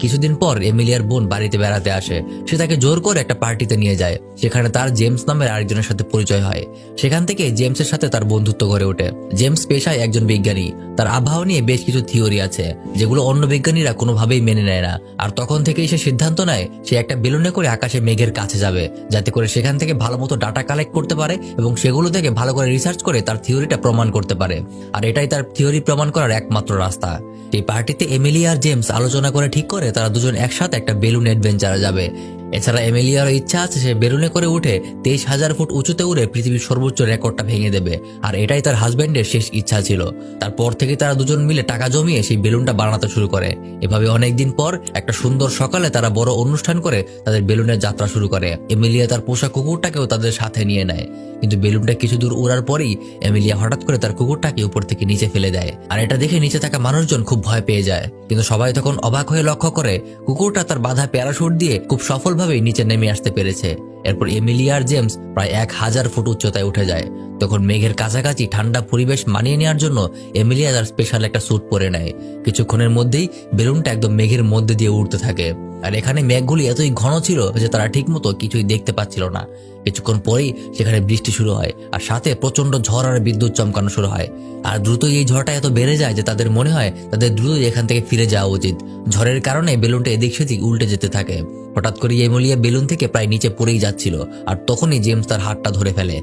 কিছুদিন পর এমিলিয়ার বোন বাড়িতে বেড়াতে আসে। সে তাকে জোর করে একটা পার্টিতে নিয়ে যায়, সেখানে তার জেমস নামের আরেকজনের সাথে পরিচয় হয়। সেখান থেকে জেমসের সাথে তার বন্ধুত্ব গড়ে ওঠে। জেমস পেশায় একজন বিজ্ঞানী। তার আবহাওয়া নিয়ে বেশ কিছু থিওরি আছে, যেগুলো অন্য বিজ্ঞানীরা কোনোভাবেই মেনে নেয় না। আর তখন থেকেই সে সিদ্ধান্ত নেয়, সে একটা বেলুনে করে আকাশে মেঘের কাছে যাবে, যাতে করে সেখান থেকে ভালো মতো ডাটা কালেক্ট করতে পারে এবং সেগুলো থেকে ভালো করে রিসার্চ করে তার থিওরিটা প্রমাণ করতে পারে। আর এটাই তার থিওরি প্রমাণ করার একমাত্র রাস্তা। এই পার্টিতে এমিলি আর জেমস আলোচনা করে ঠিক করে তারা দুজন একসাথে একটা বেলুন অ্যাডভেঞ্চারে যাবে। এছাড়া এমিলিয়ারও ইচ্ছা আছে সে বেলুনে করে উঠে তেইশ হাজার ফুট উঁচুতে উড়ে পৃথিবীর সর্বোচ্চ রেকর্ডটা ভেঙে দেবে। আর এটাই তার হাজবেন্ডের শেষ ইচ্ছা ছিল। তারপর থেকে তারা দুজন মিলে টাকা জমিয়ে সেই বেলুনটা বানাতে শুরু করে। এভাবে অনেকদিন পর একটা সুন্দর সকালে তারা বড় অনুষ্ঠান করে তাদের বেলুনের যাত্রা শুরু করে। এমিলিয়া তার পোষা কুকুরটাকেও তাদের সাথে নিয়ে নেয়। কিন্তু বেলুনটা কিছু দূর উড়ার পরেই এমিলিয়া হঠাৎ করে তার কুকুরটাকে উপর থেকে নিচে ফেলে দেয়। আর এটা দেখে নিচে থাকা মানুষজন খুব ভয় পেয়ে যায়। কিন্তু সবাই তখন অবাক হয়ে লক্ষ্য করে কুকুরটা তার বাধা প্যারাশুট দিয়ে খুব সফলভাবেই নিচে নেমে আসতে পেরেছে। এরপর এমিলিয়ার জেমস প্রায় এক হাজার ফুট উচ্চতায় উঠে যায়। তখন মেঘের কাছাকাছি ঠান্ডা পরিবেশ মানিয়ে নেওয়ার জন্য এমিলিয়া তার স্পেশাল একটা স্যুট পরে নেয়। কিছুক্ষণের মধ্যেই বেলুনটা একদম মেঘের মধ্যে দিয়ে উড়তে থাকে। আর এখানে মেঘগুলি এতই ঘন ছিল যে তারা ঠিকমতো কিছুই দেখতে পাচ্ছিল না। কিছুক্ষণ পরেই সেখানে বৃষ্টি শুরু হয় আর সাথে প্রচণ্ড ঝড় আর বিদ্যুৎ চমকানো শুরু হয়। আর দ্রুত এই ঝড়টা এত বেড়ে যায় যে তাদের মনে হয় তাদের দ্রুত এখান থেকে ফিরে যাওয়া উচিত। ঝড়ের কারণে বেলুনটা এদিক সেদিক উল্টে যেতে থাকে। হঠাৎ করে এমিলিয়া বেলুন থেকে প্রায় নিচে পড়েই যাচ্ছিল আর তখনই জেমস তার হাতটা ধরে ফেলে।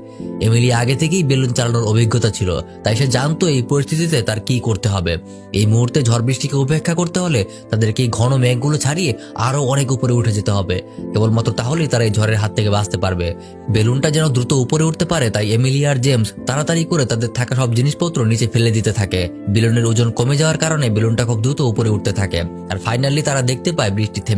এমিলিয়া আগে থেকেই বেলুন চালানোর অভিজ্ঞতা ছিল, তাই সে জানতো এই পরিস্থিতিতে তার কি করতে হবে। এই মুহূর্তে ঝড় বৃষ্টিকে উপেক্ষা করতে হলে তাদেরকে ঘন মেঘগুলো ছাড়িয়ে আরও অনেক উপরে উঠে যেতে হবে। কেবলমাত্র তাহলেই তারা এই ঝড়ের হাত থেকে বাঁচতে পারবে। বেলুনটা যেন দ্রুত উপরে উঠতে পারে, তাই এমিলিয়ার জেমস তাড়াতাড়ি করে তাদের থাকা সব জিনিসপত্র নিচে ফেলে দিতে থাকে। বেলুনের ওজন কমে যাওয়ার কারণে বেলুনটা খুব দ্রুত উপরে উঠতে থাকে। আর ফাইনালি তারা দেখতে পায় বৃষ্টি থেমে